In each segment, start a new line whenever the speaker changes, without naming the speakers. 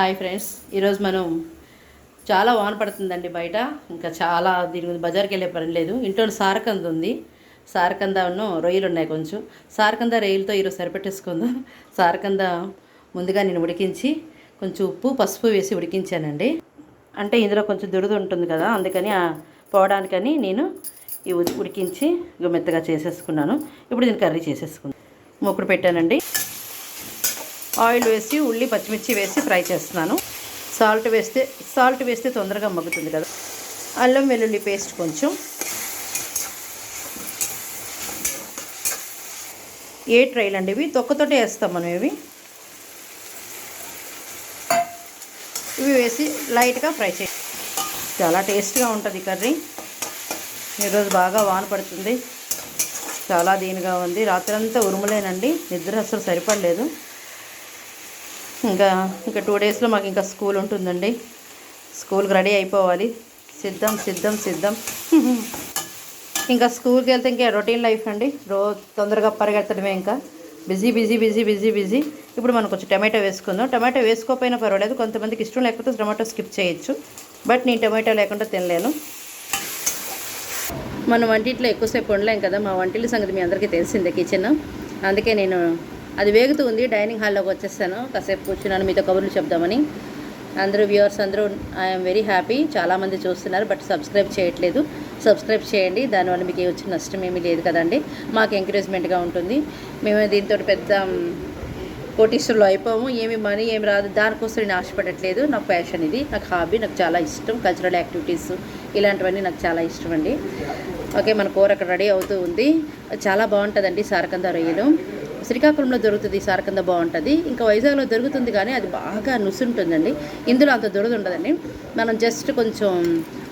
Hi friends ఈరోజు మనం చాలా వాన పడుతుందండి బయట. ఇంకా చాలా దీని గురించి బజార్కి వెళ్ళే పని లేదు. ఇంట్లో సారకంద ఉంది. సారకందను రొయ్యలు ఉన్నాయి కొంచెం. సారకంద రొయ్యలతో ఈరోజు సరిపెట్టేసుకుందాం. సారకంద ముందుగా నేను ఉడికించి కొంచెం ఉప్పు పసుపు వేసి ఉడికించానండి. అంటే ఇందులో కొంచెం దురద ఉంటుంది కదా అందుకని పోవడానికని నేను ఈ ఉడికించి మెత్తగా చేసేసుకున్నాను. ఇప్పుడు దీన్ని కర్రీ చేసేసుకున్నాను మొక్కుడు పెట్టానండి. ఆయిల్ వేసి ఉల్లి పచ్చిమిర్చి వేసి ఫ్రై చేస్తున్నాను. సాల్ట్ వేస్తే సాల్ట్ వేస్తే తొందరగా మగ్గుతుంది కదా. అల్లం వెల్లుల్లి పేస్ట్ కొంచెం. ఏ ట్రైలు అండి ఇవి. తొక్కతోటే వేస్తాం మనం ఇవి. ఇవి వేసి లైట్గా ఫ్రై చేయ. చాలా టేస్ట్గా ఉంటుంది కర్రీ. ఈరోజు బాగా వాన పడుతుంది. చాలా దీనిగా ఉంది. రాత్రంతా ఉరుములేనండి. నిద్ర అసలు సరిపడలేదు. ఇంకా ఇంకా టూ డేస్లో మాకు ఇంకా స్కూల్ ఉంటుందండి. స్కూల్కి రెడీ అయిపోవాలి. సిద్ధం సిద్ధం సిద్ధం. ఇంకా స్కూల్కి వెళ్తే ఇంకా రొటీన్ లైఫ్ అండి. రోజు తొందరగా పరిగెత్తడమే ఇంకా. Busy busy busy busy busy. ఇప్పుడు మనం కొంచెం టమాటో వేసుకుందాం. టమాటో వేసుకోకపోయినా పర్వాలేదు. కొంతమందికి ఇష్టం లేకపోతే టమాటో స్కిప్ చేయొచ్చు. బట్ నేను టమాటో లేకుండా తినలేను. మన వంటింట్లో ఎక్కువసేపు ఉండలేం కదా. మా వంటిల్లు సంగతి మీ అందరికీ తెలిసిందే కిచెన్. అందుకే నేను అది వేగుతూ ఉంది డైనింగ్ హాల్లోకి వచ్చేసాను. కాసేపు కూర్చున్నాను మీతో కబుర్లు చెప్దామని. అందరూ వ్యూవర్స్ అందరూ ఐఎమ్ వెరీ హ్యాపీ చాలామంది చూస్తున్నారు బట్ సబ్స్క్రైబ్ చేయట్లేదు. సబ్స్క్రైబ్ చేయండి దానివల్ల మీకు వచ్చిన నష్టం ఏమీ లేదు కదండి. మాకు ఎంకరేజ్మెంట్గా ఉంటుంది. మేము దీంతో పెద్ద కోటీశ్వరులు అయిపోము. ఏమి మనీ ఏమి రాదు. దానికోసం నేను ఆశపడట్లేదు. నా ప్యాషన్ ఇది నాకు హాబీ నాకు చాలా ఇష్టం. కల్చరల్ యాక్టివిటీస్ ఇలాంటివన్నీ నాకు చాలా ఇష్టం అండి. ఓకే మన కూర అక్కడ రెడీ అవుతూ ఉంది. చాలా బాగుంటుందండి సారకంద రొయ్యలు. శ్రీకాకుళంలో దొరుకుతుంది సారకంద బాగుంటుంది. ఇంకా వైజాగ్లో దొరుకుతుంది కానీ అది బాగా నుసుంటుందండి. ఇందులో అంత దొరద ఉండదండి. మనం జస్ట్ కొంచెం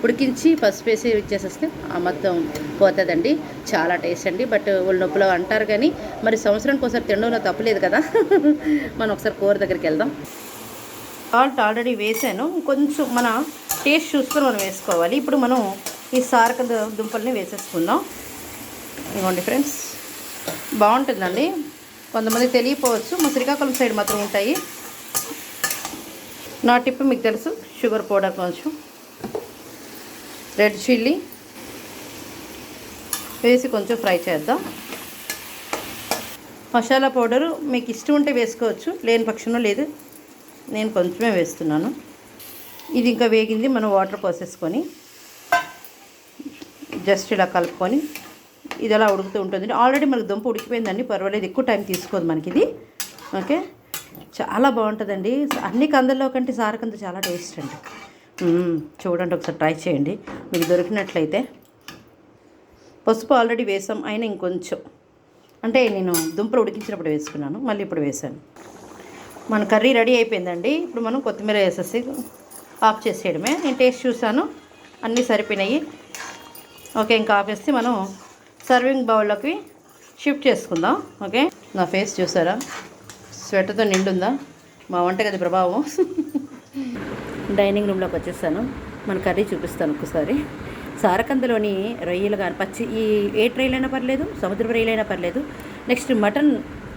ఉడికించి పసుపు వేసి ఇచ్చేసేస్తే ఆ మొత్తం పోతుందండి. చాలా టేస్ట్ అండి. బట్ వాళ్ళు నొప్పులు అంటారు కానీ మరి సంవత్సరానికి ఒకసారి తినడంలో తప్పలేదు కదా. మనం ఒకసారి కూర దగ్గరికి వెళ్దాం. సాల్ట్ ఆల్రెడీ వేసాను. కొంచెం మన టేస్ట్ చూసుకొని మనం వేసుకోవాలి. ఇప్పుడు మనం ఈ సారకంద దుంపల్ని వేసేసుకుందాం. ఇవ్వండి ఫ్రెండ్స్. బాగుంటుందండి. కొంతమంది తెలియపోవచ్చు. మా శ్రీకాకుళం సైడ్ మాత్రం ఉంటాయి. నా టిప్ మీకు తెలుసు. షుగర్ పౌడర్ కొంచెం. Red chilli. వేసి కొంచెం ఫ్రై చేద్దాం. మసాలా పౌడరు మీకు ఇష్టం ఉంటే వేసుకోవచ్చు. లేని పక్షంలో లేదు. నేను కొంచెమే వేస్తున్నాను. ఇది ఇంకా వేగింది. మనం వాటర్ పోసేసుకొని జస్ట్ ఇలా కలుపుకొని ఇది అలా ఉడుకుతూ ఉంటుంది. ఆల్రెడీ మనకు దుంప ఉడికిపోయిందండి. పర్వాలేదు ఎక్కువ టైం తీసుకోదు మనకి ఇది ఓకే చాలా బాగుంటుందండి. అన్ని కందల్లో కంటే సారకంద చాలా టేస్ట్ అండి. చూడండి ఒకసారి ట్రై చేయండి. మీకు దొరికినట్లయితే. పసుపు ఆల్రెడీ వేసాం. అయినా ఇంకొంచెం. అంటే నేను దుంపలు ఉడికించినప్పుడు వేసుకున్నాను. మళ్ళీ ఇప్పుడు వేసాను. మన కర్రీ రెడీ అయిపోయిందండి. ఇప్పుడు మనం కొత్తిమీర వేసేసి ఆఫ్ చేసేయడమే. నేను టేస్ట్ చూసాను అన్నీ సరిపోయినాయి. ఓకే ఇంకా ఆపేసి మనం సర్వింగ్ బౌల్లోకి షిఫ్ట్ చేసుకుందాం. ఓకే? నా ఫేస్ చూసారా? స్వెటర్తో నిండుందా? మా వంటగది ప్రభావం. డైనింగ్ రూమ్లోకి వచ్చేసాను మన కర్రీ చూపిస్తాను ఒక్కసారి. సారకందలోని రొయ్యలు కానీ పచ్చి ఈ ఏ ట్రైలైనా పర్లేదు సముద్రపు రొయ్యలైనా పర్లేదు. నెక్స్ట్ మటన్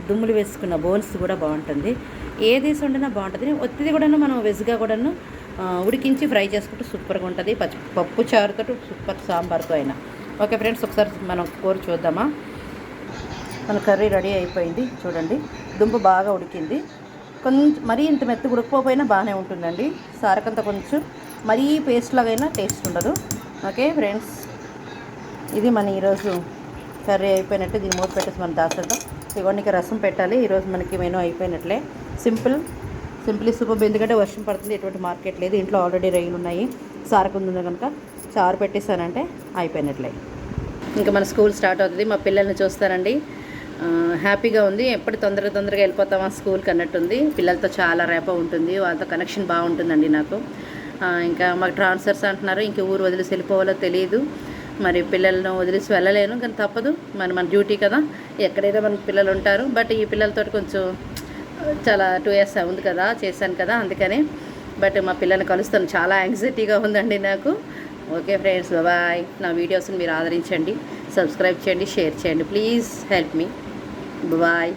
దుమ్ములు వేసుకున్న బోన్స్ కూడా బాగుంటుంది. ఏది వండినా బాగుంటుంది. ఒత్తిది కూడాను మనం వెజ్గా కూడాను ఉడికించి ఫ్రై చేసుకుంటే సూపర్గా ఉంటుంది. పచ్చి పప్పు చారుతో సూపర్ సాంబార్తో అయినా. ఓకే ఫ్రెండ్స్ ఒకసారి మనం కూర చూద్దామా? మన కర్రీ రెడీ అయిపోయింది చూడండి. దుంప బాగా ఉడికింది. కొంచెం మరీ ఇంత మెత్త ఉడకపోయినా బాగానే ఉంటుందండి. సారకంత కొంచెం మరీ పేస్ట్ లాగైనా టేస్ట్ ఉండదు. ఓకే ఫ్రెండ్స్ ఇది మన ఈరోజు కర్రీ అయిపోయినట్టు దీన్ని మూత పెట్టేసి మనం దాచేద్దాం. ఇవన్నీ రసం పెట్టాలి. ఈరోజు మనకి మెనూ అయిపోయినట్లే. Simple simple super. ఎందుకంటే వర్షం పడుతుంది ఎటువంటి మార్కెట్ లేదు. ఇంట్లో ఆల్రెడీ రైలు ఉన్నాయి సారకుంది ఉంది కనుక చారు పెట్టేసానంటే అయిపోయినట్లే. ఇంకా మన స్కూల్ స్టార్ట్ అవుతుంది. మా పిల్లల్ని చూస్తానండి హ్యాపీగా ఉంది. ఎప్పుడు తొందరగా తొందరగా వెళ్ళిపోతామా స్కూల్కి అన్నట్టుంది. పిల్లలతో చాలా రేప ఉంటుంది. వాళ్ళతో కనెక్షన్ బాగుంటుందండి నాకు. ఇంకా మాకు ట్రాన్స్ఫర్స్ అంటున్నారు. ఇంకా ఊరు వదిలేసి వెళ్ళిపోవాలో తెలియదు మరి పిల్లలను వదిలేసి వెళ్ళలేను. కానీ తప్పదు. మరి మన డ్యూటీ కదా. ఎక్కడైనా మన పిల్లలు ఉంటారు బట్ ఈ పిల్లలతో కొంచెం చాలా టూ ఇయర్స్ ఉంది కదా చేశాను కదా అందుకని. బట్ మా పిల్లల్ని కలుస్తాను. చాలా యాంగ్జైటీగా ఉందండి నాకు. Okay friends bye. నా వీడియోస్ని మీరు ఆదరించండి సబ్స్క్రైబ్ చేయండి షేర్ చేయండి. Please help me. బాయ్.